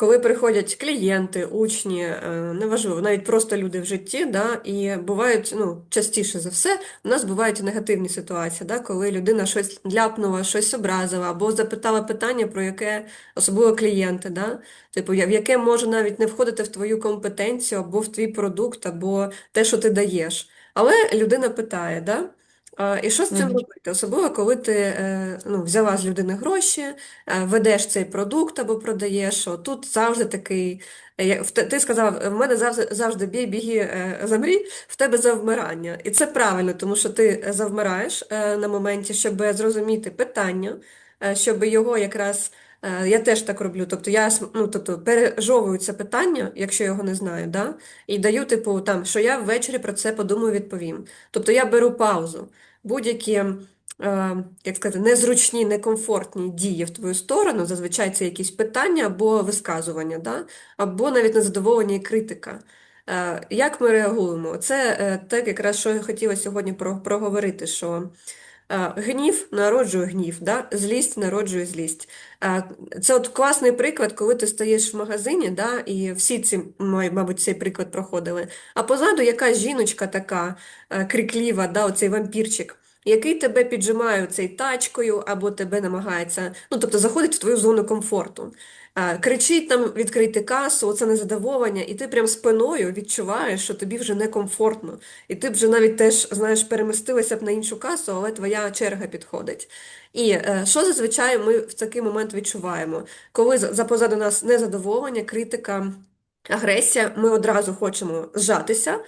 коли приходять клієнти, учні, е, неважливо, навіть просто люди в житті, да, і бувають, ну, частіше за все, у нас бувають негативні ситуації, да, коли людина щось ляпнула, щось образила, або запитала питання, про яке особливо клієнти, да, типу, в яке може навіть не входити в твою компетенцію, або в твій продукт, або те, що ти даєш. Але людина питає, да? І що з цим робити? Особливо, коли ти е, ну, взяла з людини гроші, е, ведеш цей продукт або продаєш. От Тут завжди такий, е, ти сказав, в мене завжди, завжди бій, біги, замрій, в тебе завмирання. І це правильно, тому що ти завмираєш на моменті, щоб зрозуміти питання, щоб його якраз. Е, Я теж так роблю. Тобто я ну, тобто, пережовую це питання, якщо його не знаю, да? І даю, типу, там, що я ввечері про це подумаю, відповім. Тобто я беру паузу будь-які, е, як сказати, незручні, некомфортні дії в твою сторону, зазвичай це якісь питання або висказування, да? Або навіть незадоволення і критика. Е, Як ми реагуємо? Це е, те, якраз, що я хотіла сьогодні проговорити, що гнів народжує гнів, да? Злість народжує злість. Е, Це от класний приклад, коли ти стоїш в магазині, да? і всі ці, мабуть, цей приклад проходили, а позаду якась жіночка така е, крикліва, да, оцей вампірчик, який тебе піджимає цей тачкою або тебе намагається, ну тобто заходить в твою зону комфорту. Кричить там відкрити касу, оце незадоволення, і ти прям спиною відчуваєш, що тобі вже некомфортно. І ти б вже навіть теж, знаєш, перемістилася б на іншу касу, але твоя черга підходить. І е, що зазвичай ми в такий момент відчуваємо? Коли за позаду нас незадоволення, критика, агресія, ми одразу хочемо зжатися,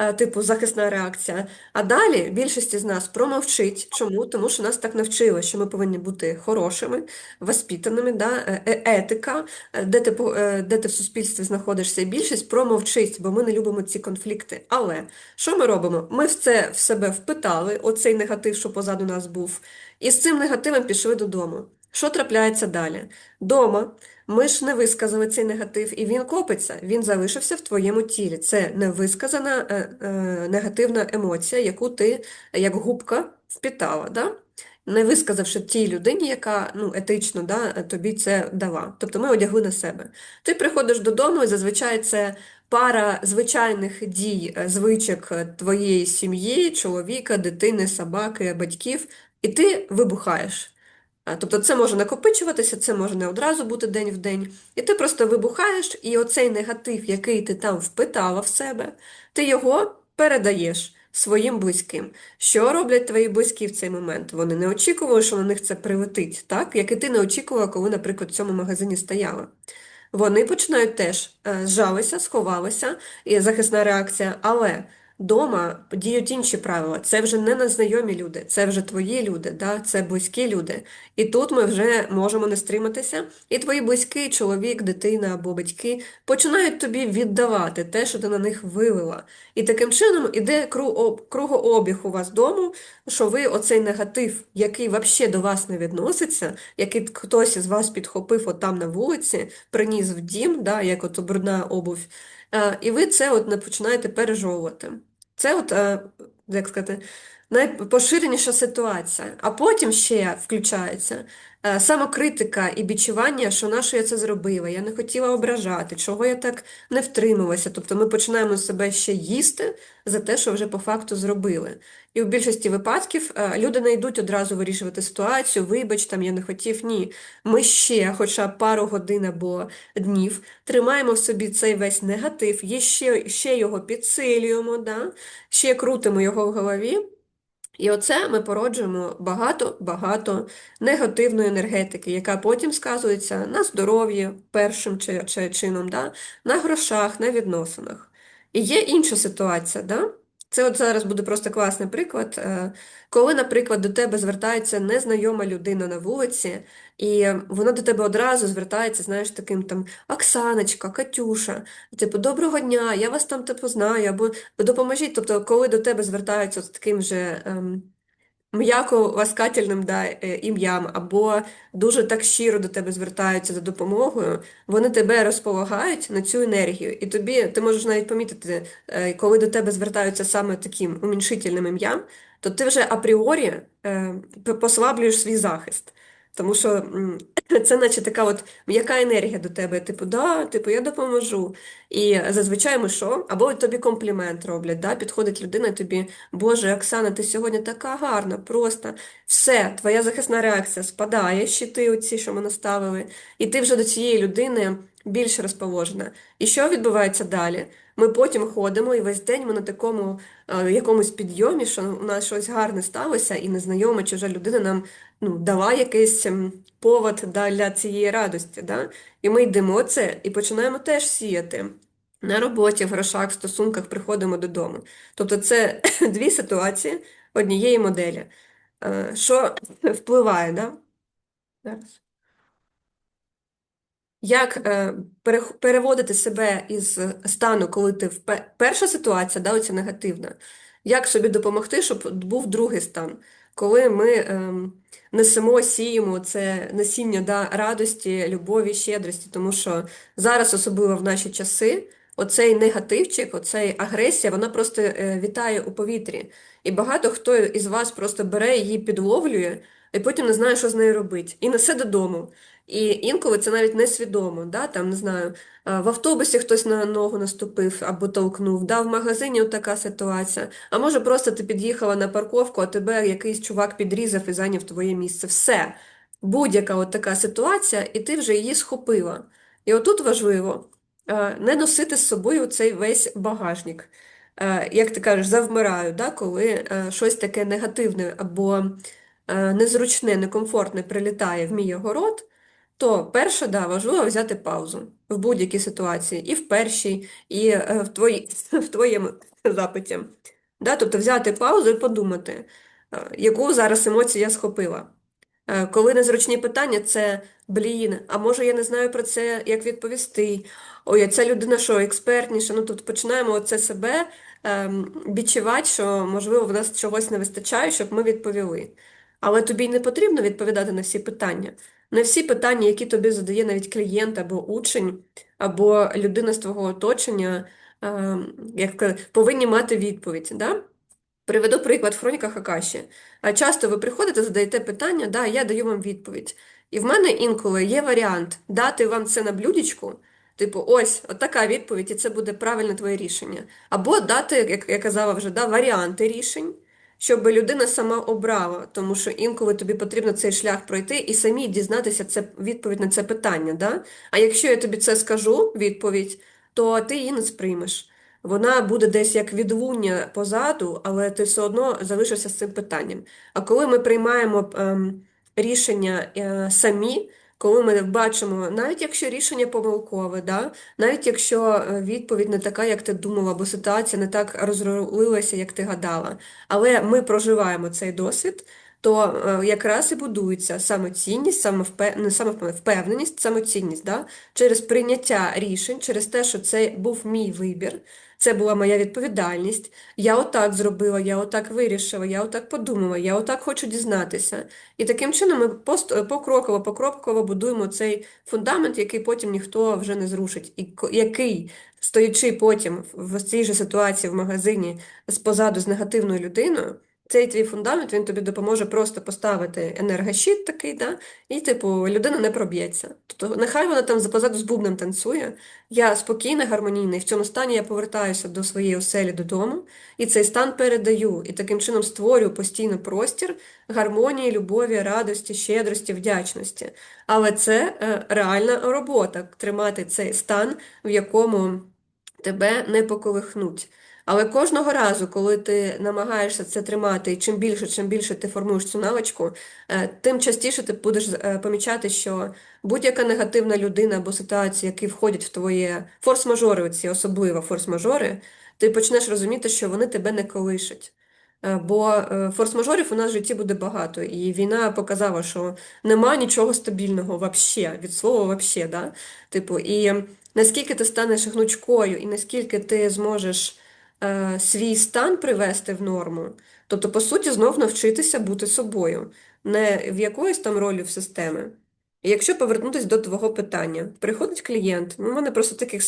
е, типу захисна реакція. А далі більшість з нас промовчить. Чому? Тому що нас так навчили, що ми повинні бути хорошими, воспитаними, да? е- е- етика, е, де ти, де ти в суспільстві знаходишся, і більшість промовчить, бо ми не любимо ці конфлікти. Але що ми робимо? Ми в це в себе впитали, оцей негатив, що позаду нас був, і з цим негативом пішли додому. Що трапляється далі? Дома ми ж не висказали цей негатив, і він копиться, він залишився в твоєму тілі. Це невисказана е, е, негативна емоція, яку ти як губка впітала, да? не висказавши тій людині, яка ну, етично да, тобі це дала. Тобто ми одягли на себе. Ти приходиш додому, і зазвичай це пара звичайних дій, е, звичок твоєї сім'ї, чоловіка, дитини, собаки, батьків, і ти вибухаєш. А, Тобто це може накопичуватися, це може не одразу бути день в день. І ти просто вибухаєш, і оцей негатив, який ти там впитала в себе, ти його передаєш своїм близьким. Що роблять твої близькі в цей момент? Вони не очікували, що на них це прилетить, так? Як і ти не очікувала, коли, наприклад, в цьому магазині стояла. Вони починають теж е, зжалися, сховалися, і захисна реакція, але дома діють інші правила. Це вже не незнайомі люди, це вже твої люди, да? Це близькі люди. І тут ми вже можемо не стриматися, і твої близькі, чоловік, дитина або батьки починають тобі віддавати те, що ти на них вилила. І таким чином іде кругообіг у вас дому, що ви оцей негатив, який взагалі до вас не відноситься, який хтось із вас підхопив от там на вулиці, приніс в дім, да, як от брудна обувь, е, і ви це от не починаєте пережовувати. Це от, е, як сказати, найпоширеніша ситуація. А потім ще включається е, самокритика і бічування, що на що я це зробила, я не хотіла ображати, чого я так не втрималася. Тобто ми починаємо себе ще їсти за те, що вже по факту зробили. І в більшості випадків е, люди не йдуть одразу вирішувати ситуацію, вибач, там я не хотів, ні. Ми ще, хоча пару годин або днів, тримаємо в собі цей весь негатив, є ще, ще його підсилюємо, да? ще крутимо його в голові. І оце ми породжуємо багато-багато негативної енергетики, яка потім сказується на здоров'ї першим чи, чи чином, да? на грошах, на відносинах. І є інша ситуація, да? Це от зараз буде просто класний приклад. е, Коли, наприклад, до тебе звертається незнайома людина на вулиці, і вона до тебе одразу звертається, знаєш, таким там Оксаночка, Катюша, типу, доброго дня, я вас там типу знаю, або допоможіть. Тобто, коли до тебе звертаються з таким же ем, м'яко ласкательним да, е, ім'ям, або дуже так щиро до тебе звертаються за допомогою, вони тебе розполагають на цю енергію. І тобі ти можеш навіть помітити, е, коли до тебе звертаються саме таким уміншительним ім'ям, то ти вже апріорі е, послаблюєш свій захист. Тому що це наче така от м'яка енергія до тебе. Типу, да, типу, я допоможу. І зазвичай ми що? Або тобі комплімент роблять, да? Підходить людина і тобі, Боже, Оксана, ти сьогодні така гарна, просто все, твоя захисна реакція спадає, щити оці, що ми наставили, і ти вже до цієї людини більш розположена. І що відбувається далі? Ми потім ходимо, і весь день ми на такому е, якомусь підйомі, що у нас щось гарне сталося, і незнайома чужа людина нам ну, дала якийсь ем, повод для цієї радості. Да? І ми йдемо це і починаємо теж сіяти. На роботі, в грошах, в стосунках приходимо додому. Тобто це дві ситуації однієї моделі. Е, Що впливає, да? Зараз. Як е, переводити себе із стану, коли ти в перша ситуація, да, оця негативна, як собі допомогти, щоб був другий стан, коли ми ем, несемо, сіємо це насіння да, радості, любові, щедрості, тому що зараз, особливо в наші часи, оцей негативчик, оцей агресія, вона просто е, вітає у повітрі. І багато хто із вас просто бере її, підловлює, і потім не знає, що з нею робити, і несе додому. І інколи це навіть несвідомо, да? Там, не знаю, в автобусі хтось на ногу наступив або толкнув, да? В магазині така ситуація. А може просто ти під'їхала на парковку, а тебе якийсь чувак підрізав і зайняв твоє місце. Все. Будь-яка от така ситуація, і ти вже її схопила. І отут важливо не носити з собою цей весь багажник. Як ти кажеш, завмираю, да? Коли щось таке негативне або незручне, некомфортне прилітає в мій огород. То перше, да, важливо взяти паузу в будь-якій ситуації, і в першій, і е, в твої, в твоєму запиті. Да? Тобто взяти паузу і подумати, е, яку зараз емоцію я схопила. Е, Коли незручні питання, це блін, а може я не знаю про це, як відповісти. Ой, ця людина що, експертніша. Ну, тобто починаємо оце себе ем, відчувати, що, можливо, в нас чогось не вистачає, щоб ми відповіли. Але тобі не потрібно відповідати на всі питання. Не всі питання, які тобі задає навіть клієнт або учень, або людина з твого оточення, як повинні мати відповідь. Да? Приведу приклад в хроніках Акаші. Часто ви приходите, задаєте питання, да, я даю вам відповідь. І в мене інколи є варіант дати вам це на блюдечку, типу, ось, от така відповідь, і це буде правильне твоє рішення. Або дати, як я казала вже, да, варіанти рішень, щоб людина сама обрала, тому що інколи тобі потрібно цей шлях пройти і самі дізнатися це, відповідь на це питання. Да? А якщо я тобі це скажу, відповідь, то ти її не сприймеш. Вона буде десь як відлуння позаду, але ти все одно залишишся з цим питанням. А коли ми приймаємо ем, рішення е, самі, коли ми бачимо, навіть якщо рішення помилкове, да? Навіть якщо е, відповідь не така, як ти думала, або ситуація не так розрулилася, як ти гадала, але ми проживаємо цей досвід, то е, якраз і будується самоцінність, самовпе... не самовпевненість, самоцінність, да? Через прийняття рішень, через те, що це був мій вибір. Це була моя відповідальність. Я отак зробила, я отак вирішила, я отак подумала, я отак хочу дізнатися. І таким чином ми покроково, покроково будуємо цей фундамент, який потім ніхто вже не зрушить, і який, стоячи потім в цій же ситуації в магазині з позаду з негативною людиною, цей твій фундамент він тобі допоможе просто поставити енергощит такий, да, і, типу, людина не проб'ється. Тобто, нехай вона там позаду з бубном танцює, я спокійна, гармонійна, і в цьому стані я повертаюся до своєї оселі додому, і цей стан передаю, і таким чином створюю постійно простір гармонії, любові, радості, щедрості, вдячності. Але це е, реальна робота тримати цей стан, в якому тебе не поколихнуть. Але кожного разу, коли ти намагаєшся це тримати, і чим більше, чим більше ти формуєш цю навичку, е, тим частіше ти будеш е, помічати, що будь-яка негативна людина або ситуація, які входять в твоє форс-мажори, оці особливо форс-мажори, ти почнеш розуміти, що вони тебе не колишать. Е, Бо форс-мажорів у нас в житті буде багато, і війна показала, що нема нічого стабільного вообще, від слова вообще, да? Типу, і наскільки ти станеш гнучкою, і наскільки ти зможеш е, свій стан привести в норму, тобто, по суті, знов навчитися бути собою, не в якоїсь там ролі в системи. І якщо повернутися до твого питання, приходить клієнт, ну, у мене просто таких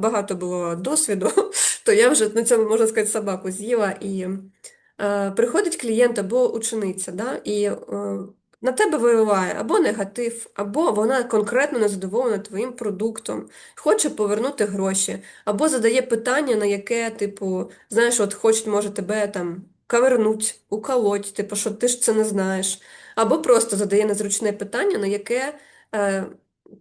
багато було досвіду, то я вже на цьому, можна сказати, собаку з'їла. І е, приходить клієнт або учениця, да, і е, на тебе виливає або негатив, або вона конкретно незадоволена твоїм продуктом, хоче повернути гроші, або задає питання, на яке, типу, знаєш, от хочуть, може, тебе там кавернуть, уколоть, типу, що ти ж це не знаєш, або просто задає незручне питання, на яке е,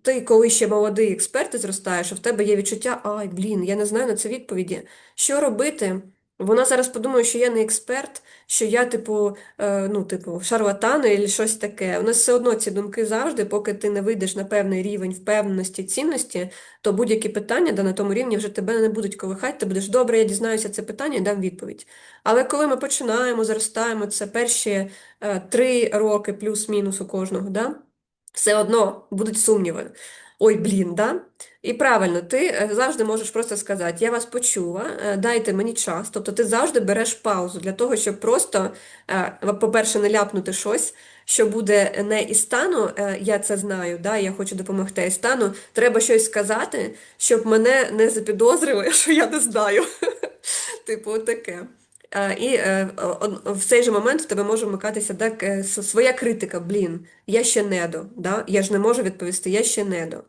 ти, коли ще молодий експерт, ти зростаєш, а в тебе є відчуття, ай, блін, я не знаю на це відповіді. Що робити? Вона зараз подумає, що я не експерт, що я, типу, е, ну, типу, шарлатан або щось таке. У нас все одно ці думки завжди, поки ти не вийдеш на певний рівень впевненості, цінності, то будь-які питання, да на тому рівні вже тебе не будуть колихати, ти будеш добре, я дізнаюся це питання і дам відповідь. Але коли ми починаємо, зростаємо, це перші е, три роки плюс-мінус у кожного, да? все одно будуть сумніви. Ой, блін, да? І правильно, ти е, завжди можеш просто сказати, я вас почула, е, дайте мені час. Тобто ти завжди береш паузу для того, щоб просто, е, по-перше, не ляпнути щось, що буде не із стану, я це знаю, да, я хочу допомогти із стану, треба щось сказати, щоб мене не запідозрили, що я не знаю. Типу, таке. І е, в цей же момент в тебе може вмикатися так, е, своя критика, блін, я ще не до, да? я ж не можу відповісти, я ще не до.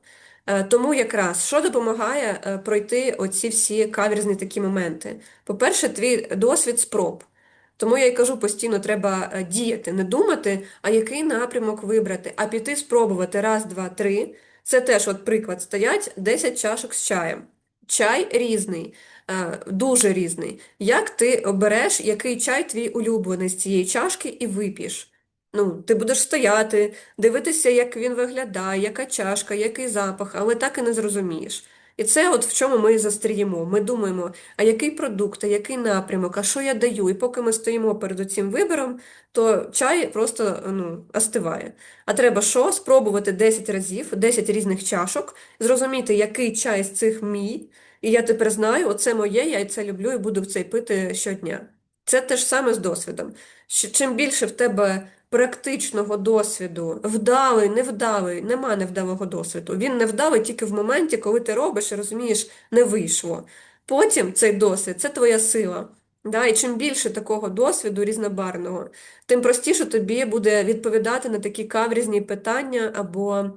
Е, тому якраз що допомагає пройти оці всі каверзні такі моменти? По-перше, твій досвід спроб. Тому я й кажу постійно, треба діяти, не думати, а який напрямок вибрати, а піти спробувати раз, два, три. Це теж от приклад стоять 10 чашок з чаєм. Чай різний. Е, дуже різний. Як ти обереш, який чай твій улюблений з цієї чашки і вип'єш? Ну, ти будеш стояти, дивитися, як він виглядає, яка чашка, який запах, але так і не зрозумієш. І це от в чому ми застріємо. Ми думаємо, а який продукт, а який напрямок, а що я даю? І поки ми стоїмо перед цим вибором, то чай просто ну, остиває. А треба що? Спробувати 10 разів, 10 різних чашок, зрозуміти, який чай з цих мій. І я тепер знаю, оце моє, я це люблю і буду в це пити щодня. Це те ж саме з досвідом. Чим більше в тебе практичного досвіду, вдалий, невдалий, нема невдалого досвіду. Він невдалий тільки в моменті, коли ти робиш і розумієш, не вийшло. Потім цей досвід це твоя сила. Да? І чим більше такого досвіду різнобарного, тим простіше тобі буде відповідати на такі каврізні питання або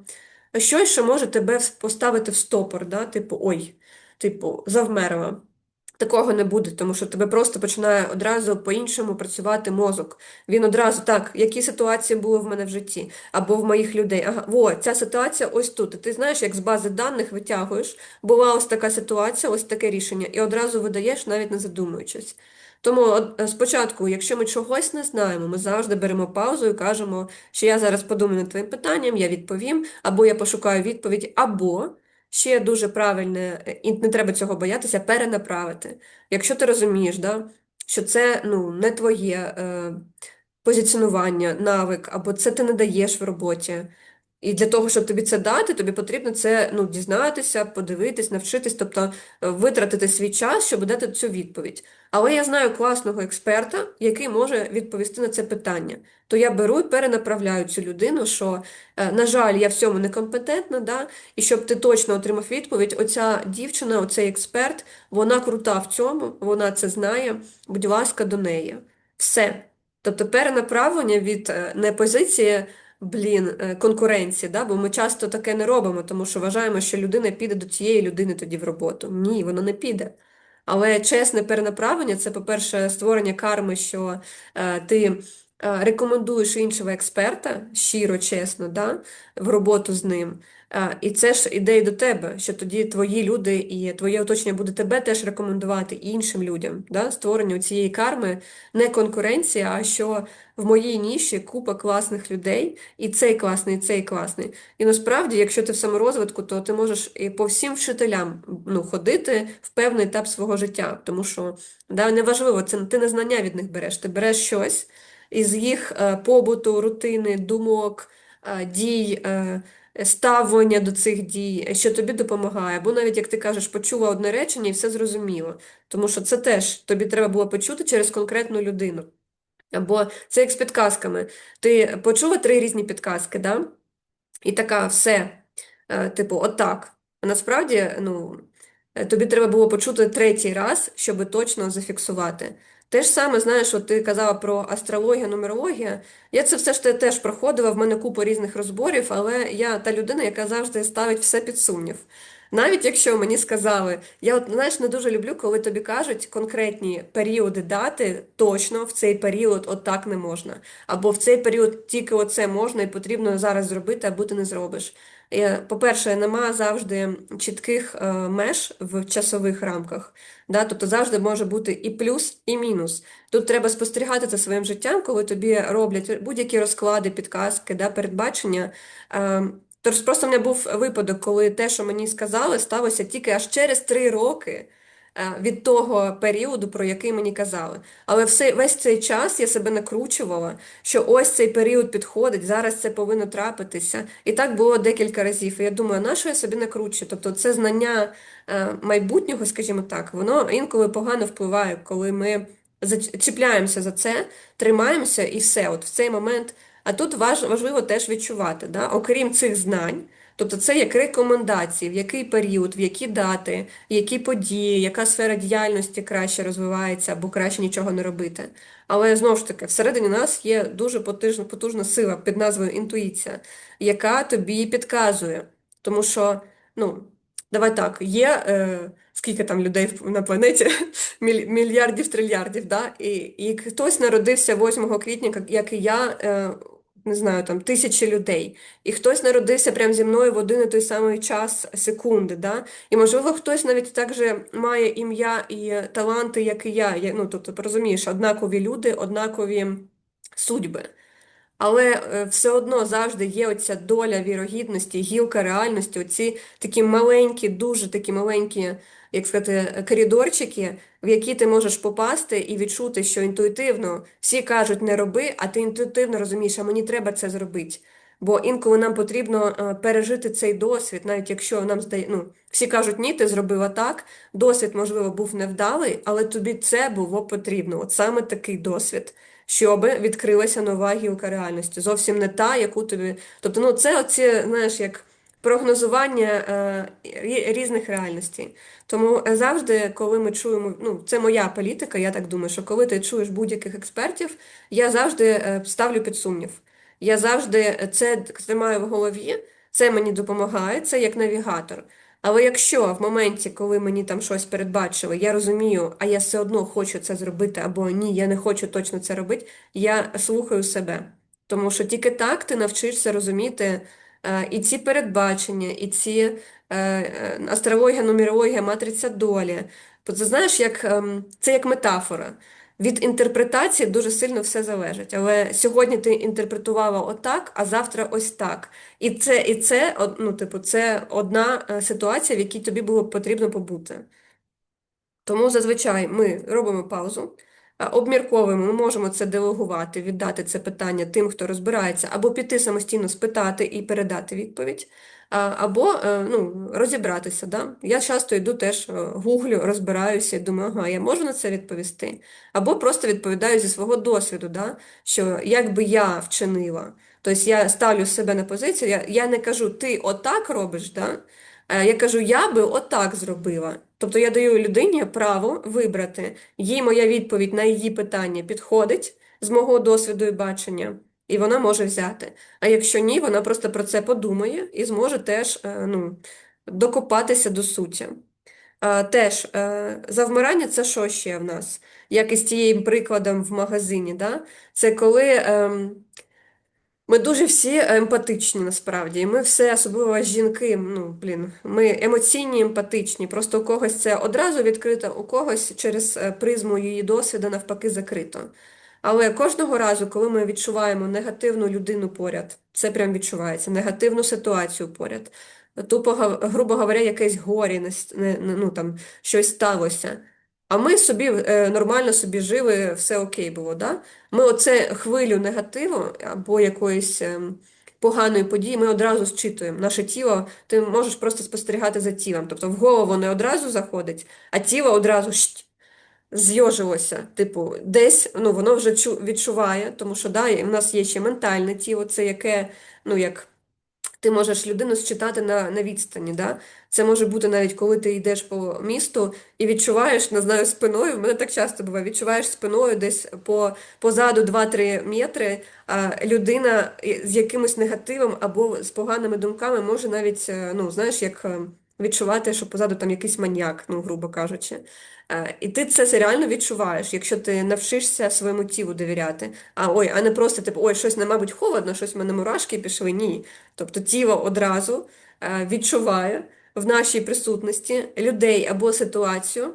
щось, що може тебе поставити в стопор, да? типу, ой типу, завмерла. Такого не буде, тому що тебе просто починає одразу по-іншому працювати мозок. Він одразу так, які ситуації були в мене в житті, або в моїх людей. Ага, о, ця ситуація ось тут. І ти знаєш, як з бази даних витягуєш, була ось така ситуація, ось таке рішення, і одразу видаєш, навіть не задумуючись. Тому е, спочатку, якщо ми чогось не знаємо, ми завжди беремо паузу і кажемо, що я зараз подумаю над твоїм питанням, я відповім, або я пошукаю відповідь, або. Ще дуже правильне, е, і не треба цього боятися, перенаправити. Якщо ти розумієш, да, що це ну, не твоє е, позиціонування, навик, або це ти не даєш в роботі. І для того, щоб тобі це дати, тобі потрібно це ну, дізнатися, подивитись, навчитись, тобто е, витратити свій час, щоб дати цю відповідь. Але я знаю класного експерта, який може відповісти на це питання. То я беру і перенаправляю цю людину, що, е, на жаль, я в цьому некомпетентна, да? і щоб ти точно отримав відповідь, оця дівчина, оцей експерт, вона крута в цьому, вона це знає, будь ласка, до неї. Все. Тобто перенаправлення від е, не позиції блін, е, конкуренції, да? бо ми часто таке не робимо, тому що вважаємо, що людина піде до цієї людини тоді в роботу. Ні, воно не піде. Але чесне перенаправлення це, по-перше, створення карми, що е, ти рекомендуєш іншого експерта щиро, чесно, да, в роботу з ним. І це ж ідея до тебе, що тоді твої люди і твоє оточення буде тебе теж рекомендувати іншим людям. Да? Створення цієї карми не конкуренція, а що в моїй ніші купа класних людей, і цей класний, і цей класний. І насправді, якщо ти в саморозвитку, то ти можеш і по всім вчителям ну, ходити в певний етап свого життя. Тому що да, неважливо, це ти не знання від них береш, ти береш щось із їх е, побуту, рутини, думок, е, дій. Е, ставлення до цих дій, що тобі допомагає. Або навіть, як ти кажеш, почула одне речення і все зрозуміло. Тому що це теж тобі треба було почути через конкретну людину. Або це як з підказками. Ти почула три різні підказки, да? і така все, типу, отак. А насправді, ну, тобі треба було почути третій раз, щоб точно зафіксувати. Те ж саме, знаєш, от ти казала про астрологію, нумерологію. Я це все ж те- теж проходила, в мене купа різних розборів, але я та людина, яка завжди ставить все під сумнів. Навіть якщо мені сказали, я от знаєш, не дуже люблю, коли тобі кажуть конкретні періоди дати, точно в цей період отак не можна. Або в цей період тільки оце можна і потрібно зараз зробити, або ти не зробиш. Е, По-перше, нема завжди чітких е, меж в часових рамках. Да? Тобто завжди може бути і плюс, і мінус. Тут треба спостерігати за своїм життям, коли тобі роблять будь-які розклади, підказки, да, передбачення. Е, Тож просто в мене був випадок, коли те, що мені сказали, сталося тільки аж через три роки від того періоду, про який мені казали. Але все, весь цей час я себе накручувала, що ось цей період підходить, зараз це повинно трапитися. І так було декілька разів. І я думаю, на що я собі накручую? Тобто це знання е, майбутнього, скажімо так, воно інколи погано впливає, коли ми чіпляємося за це, тримаємося і все. От в цей момент. А тут важ, важливо теж відчувати, да? окрім цих знань, тобто це як рекомендації, в який період, в які дати, які події, яка сфера діяльності краще розвивається або краще нічого не робити. Але знову ж таки, всередині нас є дуже потужна, потужна сила під назвою інтуїція, яка тобі підказує. Тому що, ну, давай так, є е, скільки там людей на планеті, мільярдів, трильярдів, да? І, і хтось народився 8 квітня, як і я, е, не знаю, там тисячі людей. І хтось народився прямо зі мною в один і той самий час секунди, да? І можливо, хтось навіть так же має ім'я і таланти, як і я. Ну, тобто, розумієш, однакові люди, однакові судьби. Але е, все одно завжди є оця доля вірогідності, гілка реальності, оці такі маленькі, дуже такі маленькі, як сказати, коридорчики, в які ти можеш попасти і відчути, що інтуїтивно всі кажуть не роби, а ти інтуїтивно розумієш, а мені треба це зробити. Бо інколи нам потрібно е, пережити цей досвід, навіть якщо нам здає, ну, всі кажуть, ні, ти зробила так, досвід, можливо, був невдалий, але тобі це було потрібно. От саме такий досвід щоб відкрилася нова гілка реальності. Зовсім не та, яку тобі. Тобто, ну, це оці, знаєш, як прогнозування е, різних реальностей. Тому е, завжди, коли ми чуємо, ну, це моя політика, я так думаю, що коли ти чуєш будь-яких експертів, я завжди е, ставлю під сумнів. Я завжди це тримаю в голові, це мені допомагає, це як навігатор. Але якщо в моменті, коли мені там щось передбачили, я розумію, а я все одно хочу це зробити, або ні, я не хочу точно це робити, я слухаю себе. Тому що тільки так ти навчишся розуміти е, і ці передбачення, і ці е, е, астрологія, нумерологія, матриця долі. Це знаєш, як, ем, це як метафора. Від інтерпретації дуже сильно все залежить. Але сьогодні ти інтерпретувала отак, а завтра ось так. І це, і це, ну, типу, це одна е, ситуація, в якій тобі було потрібно побути. Тому зазвичай ми робимо паузу, а, обмірковуємо, ми можемо це делегувати, віддати це питання тим, хто розбирається, або піти самостійно спитати і передати відповідь, або е, ну, розібратися. Да? Я часто йду теж е, гуглю, розбираюся і думаю, ага, я можу на це відповісти. Або просто відповідаю зі свого досвіду, да? що як би я вчинила. Тобто я ставлю себе на позицію, я, я не кажу, ти отак робиш, да? Е, Я кажу, я би отак зробила. Тобто я даю людині право вибрати. Їй моя відповідь на її питання підходить з мого досвіду і бачення, і вона може взяти. А якщо ні, вона просто про це подумає і зможе теж е, ну, докопатися до суті. Теж е, завмирання це що ще в нас? Як і з тією прикладом в магазині, да? Це коли. ем, ми дуже всі емпатичні насправді, і ми все, особливо жінки, ну, блін, ми емоційні, емпатичні. Просто у когось це одразу відкрито, у когось через е, призму її досвіду навпаки закрито. Але кожного разу, коли ми відчуваємо негативну людину поряд, це прям відчувається, негативну ситуацію поряд, тупо, грубо говоря, якесь горі, ну, там, щось сталося. А ми собі е, нормально собі жили, все окей було, да? Ми оце хвилю негативу або якоїсь ем, поганої події, ми одразу зчитуємо. Наше тіло, ти можеш просто спостерігати за тілом. Тобто в голову не одразу заходить, а тіло одразу зйожилося. Типу, десь ну, воно вже чу- відчуває, тому що да, в нас є ще ментальне тіло, це яке, ну, як Ти можеш людину считати на, на відстані, да? Це може бути навіть коли ти йдеш по місту і відчуваєш, не знаю, спиною, в мене так часто буває, відчуваєш спиною десь по, позаду 2-3 метри, а людина з якимось негативом або з поганими думками може навіть, е, ну, знаєш, як е, відчувати, що позаду там якийсь маньяк, ну, грубо кажучи. Е, І ти це реально відчуваєш, якщо ти навчишся своєму тілу довіряти. А ой, а не просто типу, ой, щось не, мабуть, холодно, щось в мене мурашки пішли. Ні. Тобто тіло одразу е, відчуває в нашій присутності людей або ситуацію,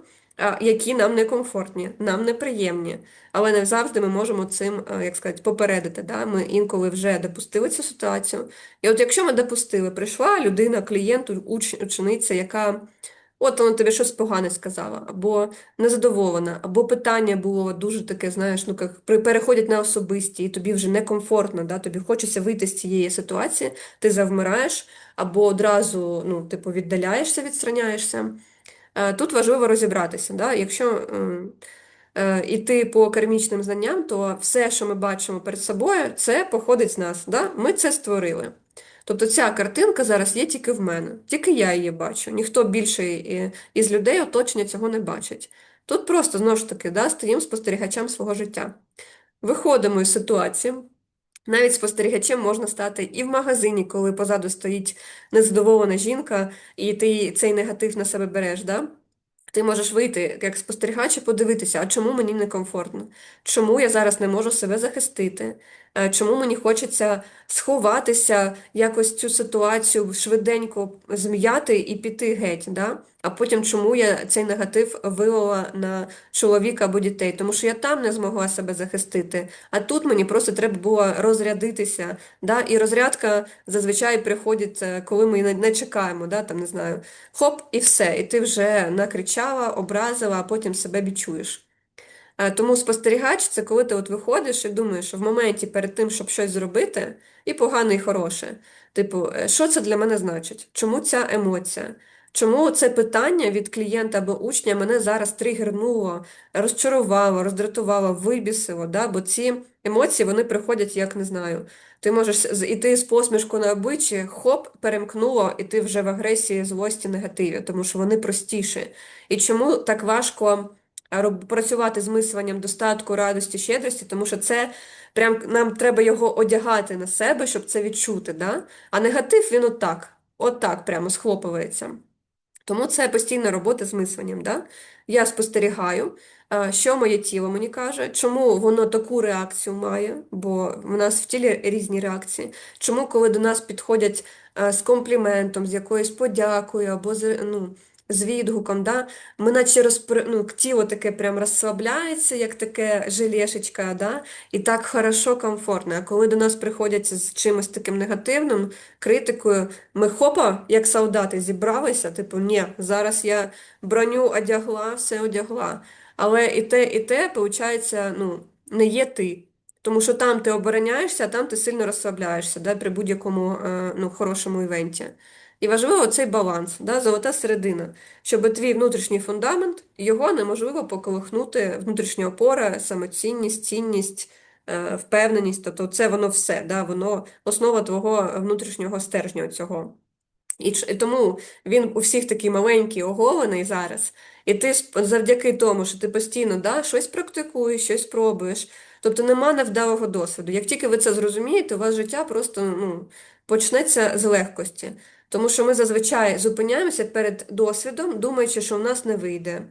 які нам некомфортні, нам неприємні. Але не завжди ми можемо цим, е, як сказати, попередити. Да? Ми інколи вже допустили цю ситуацію. І от якщо ми допустили, прийшла людина, клієнт, уч- учениця, яка. От вона тобі щось погане сказала, або незадоволена, або питання було дуже таке, знаєш, ну як переходять на особисті, і тобі вже некомфортно, да, тобі хочеться вийти з цієї ситуації, ти завмираєш, або одразу, ну, типу, віддаляєшся, відстраняєшся. Е, Тут важливо розібратися, да? Якщо м, е, іти по кармічним знанням, то все, що ми бачимо перед собою, це походить з нас. Да? Ми це створили. Тобто ця картинка зараз є тільки в мене, тільки я її бачу. Ніхто більше е, із людей оточення цього не бачить. Тут просто, знову ж таки, да, стоїмо спостерігачем свого життя. Виходимо із ситуації. Навіть спостерігачем можна стати і в магазині, коли позаду стоїть незадоволена жінка, і ти цей негатив на себе береш. Да? Ти можеш вийти як спостерігач і подивитися, а чому мені некомфортно? Чому я зараз не можу себе захистити? Е, Чому мені хочеться сховатися, якось цю ситуацію швиденько зм'яти і піти геть, да? А потім чому я цей негатив вилила на чоловіка або дітей? Тому що я там не змогла себе захистити, а тут мені просто треба було розрядитися. Да? І розрядка зазвичай приходить, е, коли ми не чекаємо, да? там, не знаю, хоп, і все, і ти вже накричала, образила, а потім себе відчуєш. Е, Тому спостерігач це коли ти от виходиш і думаєш, в моменті перед тим, щоб щось зробити, і погане, і хороше. Типу, е, що це для мене значить? Чому ця емоція? Чому це питання від клієнта або учня мене зараз тригернуло, розчарувало, роздратувало, вибісило, да? Бо ці емоції вони приходять, як не знаю. Ти можеш з- іти з посмішкою на обличчі, хоп, перемкнуло, і ти вже в агресії, злості, негативі, тому що вони простіші. І чому так важко працювати з мисленням достатку, радості, щедрості, тому що це прям нам треба його одягати на себе, щоб це відчути. Да? А негатив він отак, отак прямо схлопується. Тому це постійна робота з мисленням. Да? Я спостерігаю, що моє тіло мені каже, чому воно таку реакцію має, бо в нас в тілі різні реакції. Чому, коли до нас підходять з компліментом, з якоюсь подякою або з, ну, з відгуком, да? ми наче розпри... ну, тіло таке прям розслабляється, як таке желешечка, да? і так хорошо, комфортно. А коли до нас приходять з чимось таким негативним, критикою, ми хопа, як солдати, зібралися, типу, ні, зараз я броню одягла, все одягла. Але і те, і те, виходить, ну, не є ти. Тому що там ти обороняєшся, а там ти сильно розслабляєшся да, при будь-якому е, ну, хорошому івенті. І важливо цей баланс, да, золота середина, щоб твій внутрішній фундамент, його неможливо поколихнути внутрішня опора, самоцінність, цінність, е, впевненість. Тобто це воно все, да, воно основа твого внутрішнього стержня цього. І, тому він у всіх такий маленький, оголений зараз. І ти завдяки тому, що ти постійно да, щось практикуєш, щось пробуєш. Тобто нема невдалого досвіду. Як тільки ви це зрозумієте, у вас життя просто ну, почнеться з легкості. Тому що ми зазвичай зупиняємося перед досвідом, думаючи, що в нас не вийде.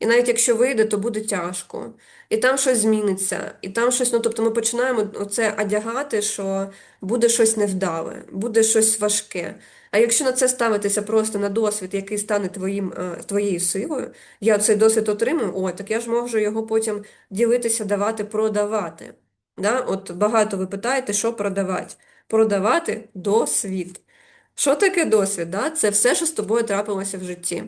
І навіть якщо вийде, то буде тяжко. І там щось зміниться, і там щось, ну тобто ми починаємо оце одягати, що буде щось невдале, буде щось важке. А якщо на це ставитися просто на досвід, який стане твоїм, е, твоєю силою, я цей досвід отримую, о, так я ж можу його потім ділитися, давати, продавати. Да? От багато ви питаєте, що продавати? Продавати досвід. Що таке досвід? Да? Це все, що з тобою трапилося в житті.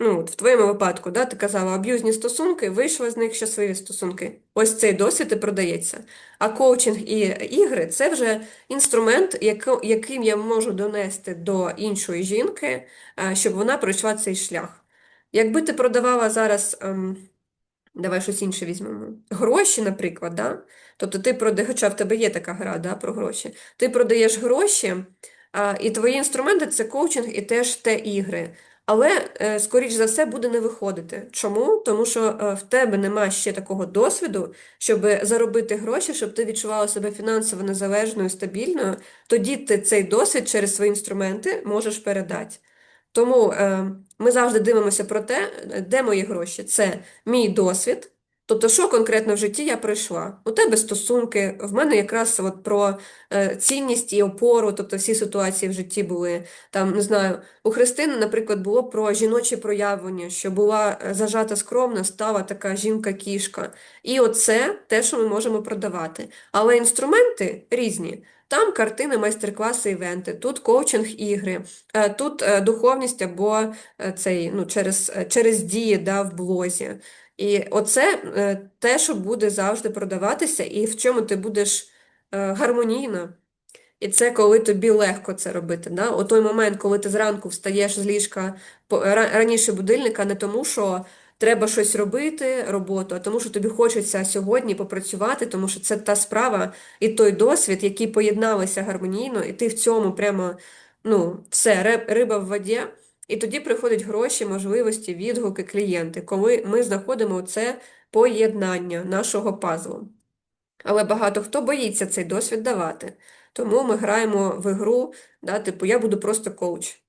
Ну, от в твоєму випадку, да, ти казала, аб'юзні стосунки, вийшли з них щасливі стосунки. Ось цей досвід і продається. А коучинг і ігри це вже інструмент, яким я можу донести до іншої жінки, е, щоб вона пройшла цей шлях. Якби ти продавала зараз, ем, давай щось інше візьмемо, гроші, наприклад, да? Тобто ти продаєш, хоча в тебе є така гра, да, про гроші. Ти продаєш гроші, І твої інструменти це коучинг і теж те ігри. Але, е, скоріш за все, буде не виходити. Чому? Тому що е, в тебе нема ще такого досвіду, щоб заробити гроші, щоб ти відчувала себе фінансово незалежною, стабільною. Тоді ти цей досвід через свої інструменти можеш передати. Тому е, ми завжди дивимося про те, де мої гроші. Це мій досвід. Тобто, що конкретно в житті я пройшла? У тебе стосунки, в мене якраз от про е, цінність і опору, тобто всі ситуації в житті були. Там, не знаю, у Христини, наприклад, було про жіночі проявлення, що була е, зажата скромна, стала така жінка-кішка. І оце те, що ми можемо продавати. Але інструменти різні. Там картини, майстер-класи, івенти, тут коучинг ігри, е, тут е, духовність або цей, ну, через, через дії да, в блозі. І оце е, те, що буде завжди продаватися, і в чому ти будеш е, гармонійна. І це коли тобі легко це робити. Да? О той момент, коли ти зранку встаєш з ліжка раніше будильника, не тому, що треба щось робити, роботу, а тому, що тобі хочеться сьогодні попрацювати, тому що це та справа і той досвід, які поєдналися гармонійно, і ти в цьому прямо, ну, все, риба в воді. І тоді приходять гроші, можливості, відгуки, клієнти, коли ми знаходимо це поєднання нашого пазлу. Але багато хто боїться цей досвід давати. Тому ми граємо в ігру, да, типу, я буду просто коуч.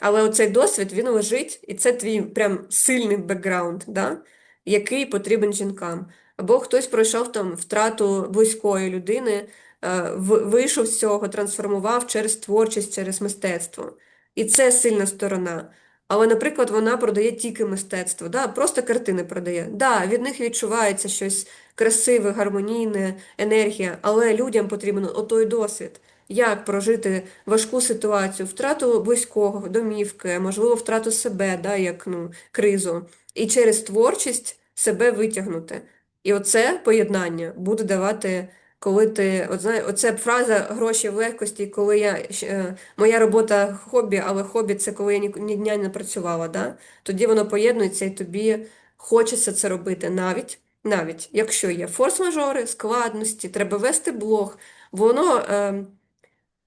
Але оцей досвід, він лежить, і це твій прям сильний бекграунд, да, який потрібен жінкам. Або хтось пройшов там втрату близької людини, е, вийшов з цього, трансформував через творчість, через мистецтво. І це сильна сторона. Але, наприклад, вона продає тільки мистецтво, да, просто картини продає. Да, від них відчувається щось красиве, гармонійне, енергія, але людям потрібен отой досвід. Як прожити важку ситуацію, втрату близького, домівки, можливо, втрату себе, да, як ну, кризу, і через творчість себе витягнути. І оце поєднання буде давати, коли ти, от знає, оце фраза гроші в легкості, коли я е, моя робота хобі, але хобі це коли я ні, ні дня не працювала, да? Тоді воно поєднується і тобі хочеться це робити навіть, навіть якщо є форс-мажори, складності, треба вести блог, воно. Е,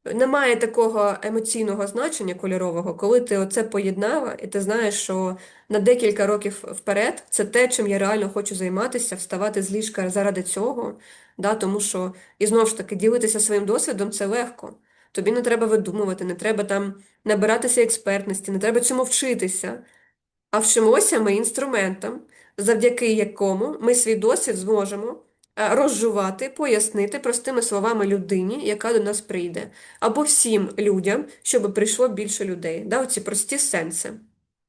немає такого емоційного значення кольорового, коли ти оце поєднала, і ти знаєш, що на декілька років вперед це те, чим я реально хочу займатися, вставати з ліжка заради цього. Да, тому що, і знову ж таки, ділитися своїм досвідом це легко. Тобі не треба видумувати, не треба там набиратися експертності, не треба цьому вчитися. А вчимося ми інструментам, завдяки якому ми свій досвід зможемо е, розжувати, пояснити простими словами людині, яка до нас прийде, або всім людям, щоб прийшло більше людей. Да, оці прості сенси.